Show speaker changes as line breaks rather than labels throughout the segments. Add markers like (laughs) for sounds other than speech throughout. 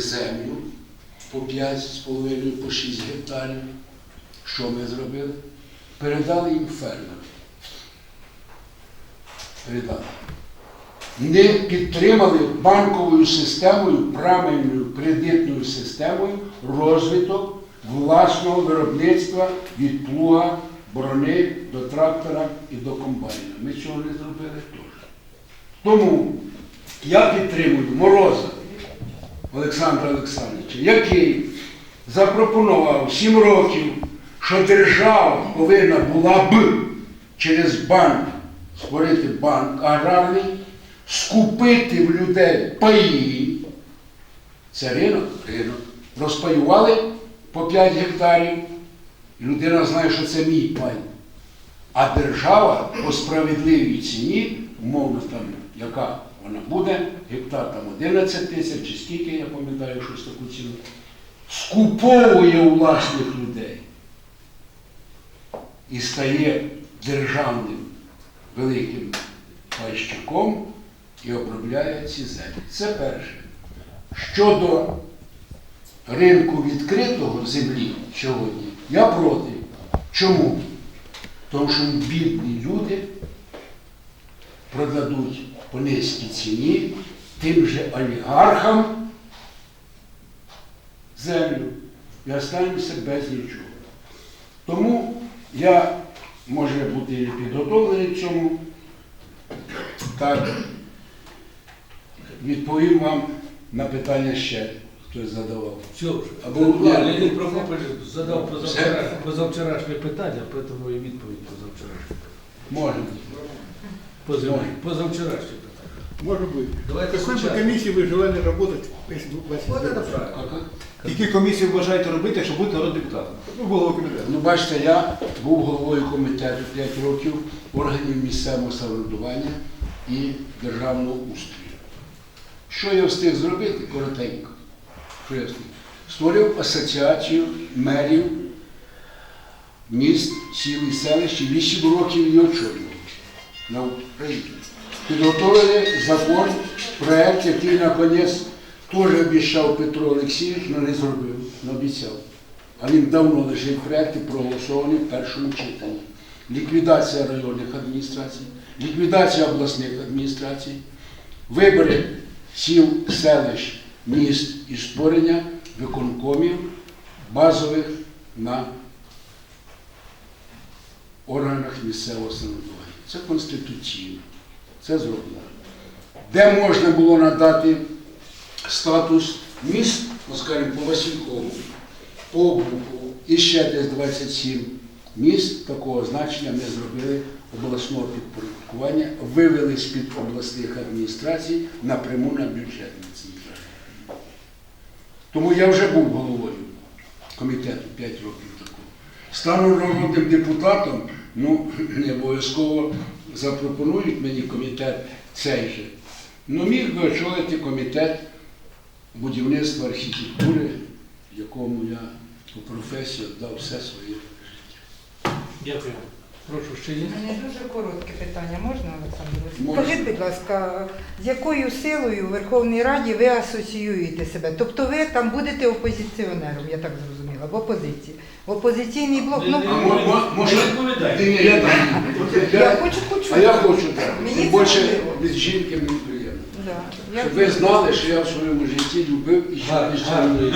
землю по 5,5, по 6 гектарів. Що ми зробили? Передали їм фермерам. Передали. Не підтримали банковою системою, правильною кредитною системою розвиток власного виробництва від плуга, брони до трактора і до комбайна. Ми цього не зробили теж. Тому я підтримую Мороза Олександра Олександровича, який запропонував 7 років, що держава повинна була б через банк створити банк аграрний, скупити в людей паї. Це ринок, ринок. Розпаювали по 5 гектарів, людина знає, що це мій пай. А держава по справедливій ціні, умовно там, яка вона буде, гектар там 11 тисяч чи скільки, я пам'ятаю, щось таку ціну, скуповує у власних людей і стає державним великим пайщиком і обробляє ці землі. Це перше. Щодо ринку відкритого землі сьогодні, я проти. Чому? Тому що бідні люди продадуть по низькій ціні тим же олігархам землю і останемося без нічого. Тому я, може бути і підготовлений цьому, так відповім вам на питання ще хтось задавав.
Все вже.
Або-.
Леонід Прокопович задав позавчорашнє питання, тому і відповідь позавчорашнє.
Можна.
Позав- Позавчорашнє питання.
Может быть.
Давайте
В какой бы
сначала.
комиссии вы желали работать, если бы у вас
От
есть
це
выбор?
правильно.
Які комісії вважаєте робити, якщо будете народним депутатом? Ну, голову комітету.
Ну, бачите, я був головою комітету 5 років органів місцевого самоврядування і державного устрою. Що я встиг зробити? Коротенько. Що я встиг? Створив асоціацію мерів міст, сіл і селищ, і 8 років її очолював на Україні. Підготовили закон, проект, який наконець теж обіцяв Петро Олексійович, але не зробив, не обіцяв. А він давно лежить проект і проголосований в першому читанні. Ліквідація районних адміністрацій, ліквідація обласних адміністрацій, вибори сіл, селищ, міст і створення виконкомів базових на органах місцевого самоврядування. Це конституційно. Це зроблено. Де можна було надати статус міст, ну скажімо, по Василькову, по Обухову і ще десь 27 міст такого значення ми зробили обласного підпорядкування, вивели з-під обласних адміністрацій напряму на бюджетні центральні. Тому я вже був головою комітету 5 років такого. Стану народним депутатом, ну, (clears throat) не обов'язково запропонують мені комітет цей же. Ну, міг би очолити комітет будівництва архітектури, якому я по професії віддав все своє життя.
Дякую. Прошу, ще є?
У мене дуже коротке питання, можна, Олександр? Скажіть, будь ласка, з якою силою в Верховній Раді ви асоціюєте себе? Тобто ви там будете опозиціонером, я так зрозуміла, в опозиції. В опозиційний блок, ну,
А
не-
мо- мо- може,
Не.
Ні, ні, я там.
я хочу почути.
А я хочу так.
Мені це
більше
важливо.
від жінки мені приємно.
Да.
Щоб ви знали, що я в своєму житті любив і ще.
Гарно.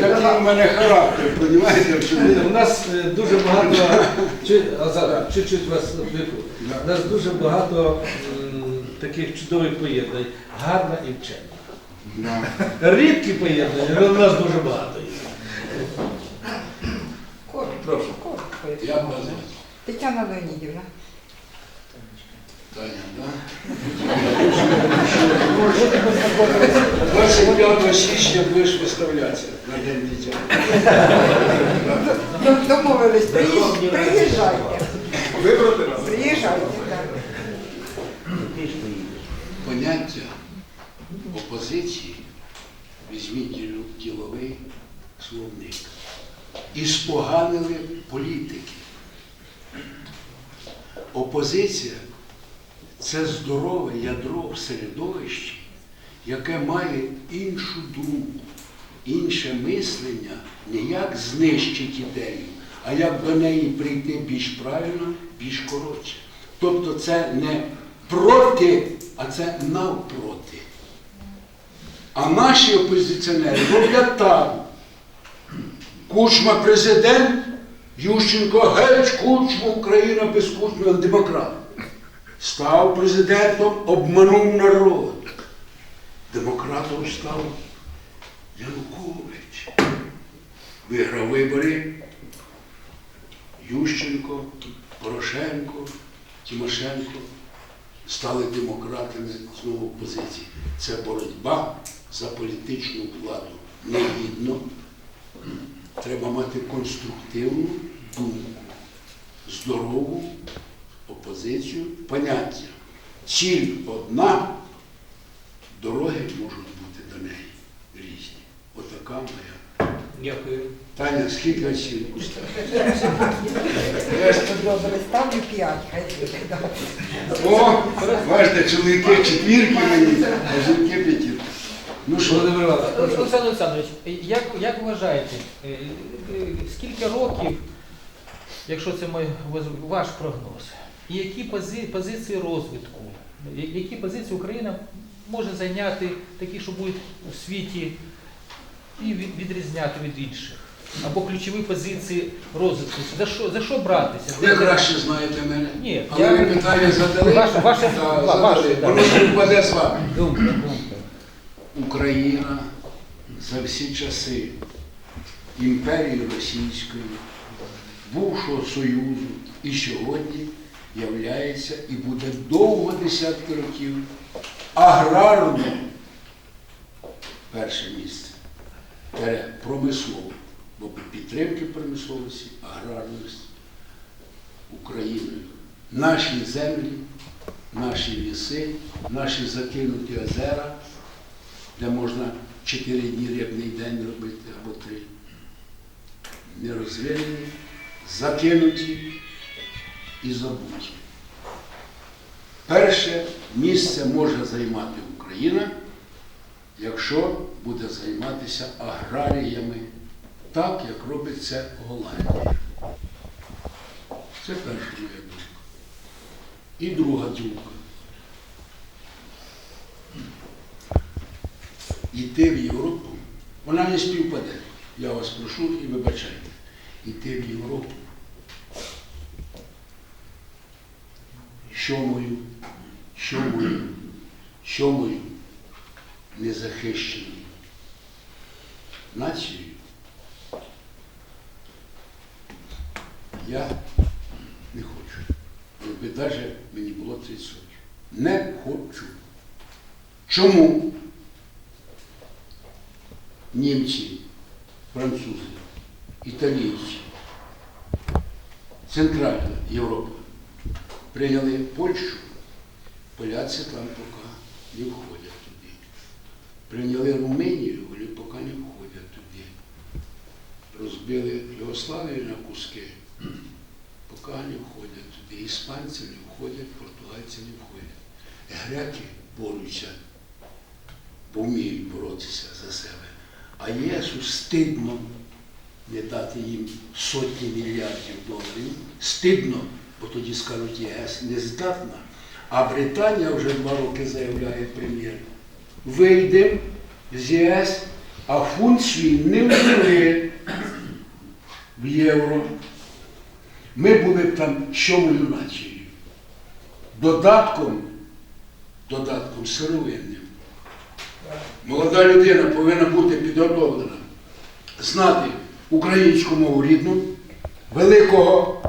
Такий у мене характер, розумієте? що
У нас е, дуже багато, чуть-чуть вас У нас дуже багато таких чудових поєднань. Гарна і вчена. Рідкі поєднання, але у нас дуже багато.
Коротко,
Прошу.
Я
Тетяна Леонідівна.
Таня, да? 25 січня будеш виставлятися на День дитя.
Домовились, приїж- приїжджайте.
Вибрати нас.
Приїжджайте. так.
Поняття опозиції візьміть діл- діловий словник. І споганили політики. Опозиція це здорове ядро в середовищі, яке має іншу думку, інше мислення, не як знищити ідею, а як до неї прийти більш правильно, більш коротше. Тобто це не проти, а це навпроти. А наші опозиціонери роблять так. Кучма президент, Ющенко геть, Кучма, Україна без Кучма, демократ. Став президентом, обманув народ. Демократом став Янукович. Виграв вибори Ющенко, Порошенко, Тимошенко стали демократами знову в опозиції. Це боротьба за політичну владу. Негідно. Треба мати конструктивну думку, здорову опозицію, поняття. Ціль одна, дороги можуть бути до неї різні. Отака моя.
Дякую.
Таня, скільки оцінку ставиш?
Добре, ставлю 5, хай
О, бачите, чоловіки четвірки мені, а жінки п'ятірки. Ну що,
Володимир Іванович,
Олександр Олександрович, як, як вважаєте, е, е, скільки років, якщо це мой, ваш прогноз, і які пози- позиції розвитку, які позиції Україна може зайняти, такі, що будуть у світі і відрізняти від інших? Або ключові позиції розвитку. За що, за що братися?
ви краще знаєте мене.
Ні,
Але
я-
ви питання задали,
Ваше- ваше-
та,
ва-
задали.
ваше, да.
співпаде з вами.
Думка, думка.
Україна за всі часи імперії Російської, бувшого Союзу і сьогодні являється і буде довго десятки років аграрно перше місце, промислово, бо підтримки промисловості, аграрності Україною. Наші землі, наші ліси, наші закинуті озера де можна 4 дні рибний день робити або 3. Не розвинені, закинуті і забуті. Перше місце може займати Україна, якщо буде займатися аграріями, так як робить це Голландія. Це перша моя думка. І друга думка. йти в Європу, вона не співпаде. Я вас прошу і вибачайте. Йти в Європу. Що мою, що мою, що мою незахищеною нацією. Я не хочу. Якби навіть мені було 30 років. Не хочу. Чому? німці, французи, італійці, Центральна Європа прийняли Польщу, поляці там поки не входять туди. Прийняли Румунію, вони поки не входять туди. Розбили Югославію на куски, поки не входять туди. Іспанці не входять, португальці не входять. Греки борються, бо вміють боротися за себе. А ЄСу стидно не дати їм сотні мільярдів доларів. Стидно, бо тоді скажуть, ЄС не здатна. А Британія вже два роки заявляє прем'єр. Вийдемо з ЄС, а фунт свій не ввели в євро. Ми були б там сьомою нацією. Додатком, додатком сировинним. Молода людина повинна бути підготовлена, знати українську мову рідну, великого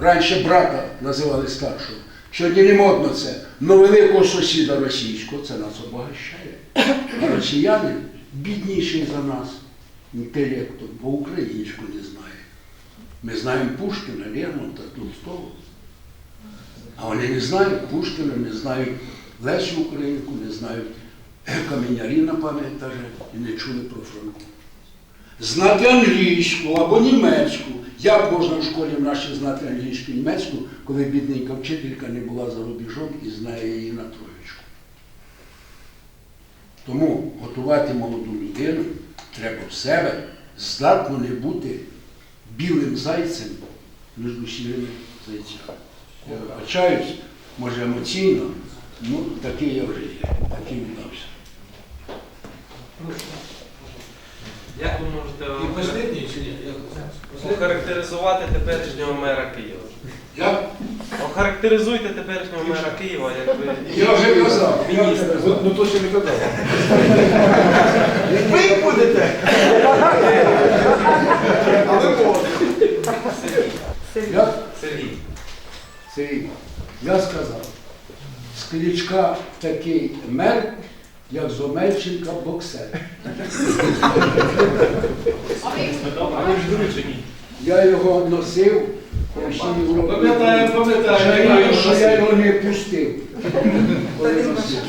раніше брата називали старшого. Сьогодні не модно це, але великого сусіда російського це нас обогащає. А росіяни бідніші за нас інтелектом, бо українську не знає. Ми знаємо Пушкіна, Лермонта, Толстого. А вони не знають Пушкіна, не знають Лесю Українку, не знають каменярі на пам'ять і не чули про Франку. Знати англійську або німецьку. Як можна в школі в нашій знати англійську і німецьку, коли бідненька вчителька не була за рубежом і знає її на троєчку? Тому готувати молоду людину треба в себе здатно не бути білим зайцем між сірими зайцями. Я вибачаюсь, може емоційно, ну такий я вже є, таким віддався.
Як ви можете
І последній чи ні?
охарактеризувати теперішнього мера Києва?
Я,
Охарактеризуйте теперішнього мера Києва, як ви.
я вже казав, я вже
Ну,
казав.
ну то ще не казав.
Ви будете! А ви.
Я,
Сергій.
Сергій, я сказав, з Кличка такий мер, як з Омельченка боксер. Я його носив
пам'ятаємо.
Жалію, що я його не пустив. (laughs)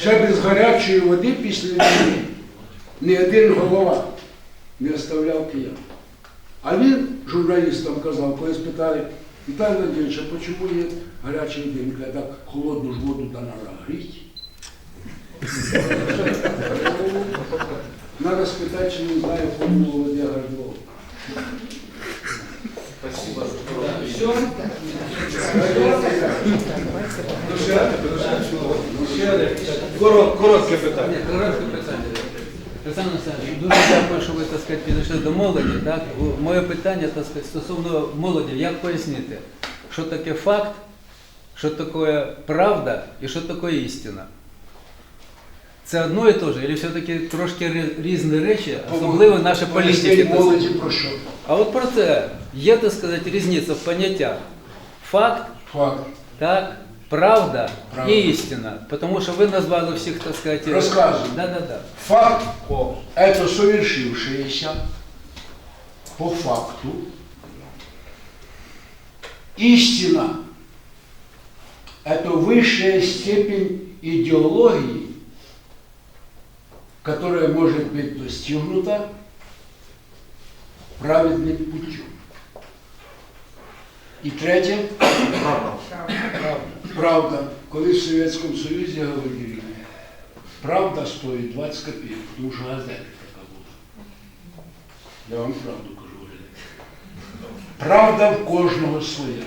Ще без гарячої води після війни ні один голова не оставляв киян. А він журналістам казав, коли спитали, Віталій Владимирович, а чому є гаряча? Я так холодну ж воду та нара гріть. Надо спитати, чи він знає формулу води Гордова.
Корот- Коротке питання.
Коротке питання. Олександр Олександрович, дуже дякую, що ви так сказати, підійшли до молоді. Так? Моє питання так сказати, стосовно молоді, як пояснити, що таке факт, що таке правда і що таке істина? Це одно і те ж, або все-таки трошки ри- різні речі, особливо наші політики.
Поясніть
так
молоді
сказати.
про що?
А от про це є, так сказати, різниця в поняттях. Факт
Факт.
так, правда,
Правда.
і істина. Тому що ви назвали всіх, так сказати,
Розказуй.
Да, да, да.
Факт – это совершившееся по факту. Истина – это высшая степень идеологии, которая может быть достигнута праведным путем. І третє – правда. Коли в Совєтському Союзі говорили, правда стоїть 20 копійок, тому що газета така була. Я вам правду кажу. Оля. Правда в кожного своя.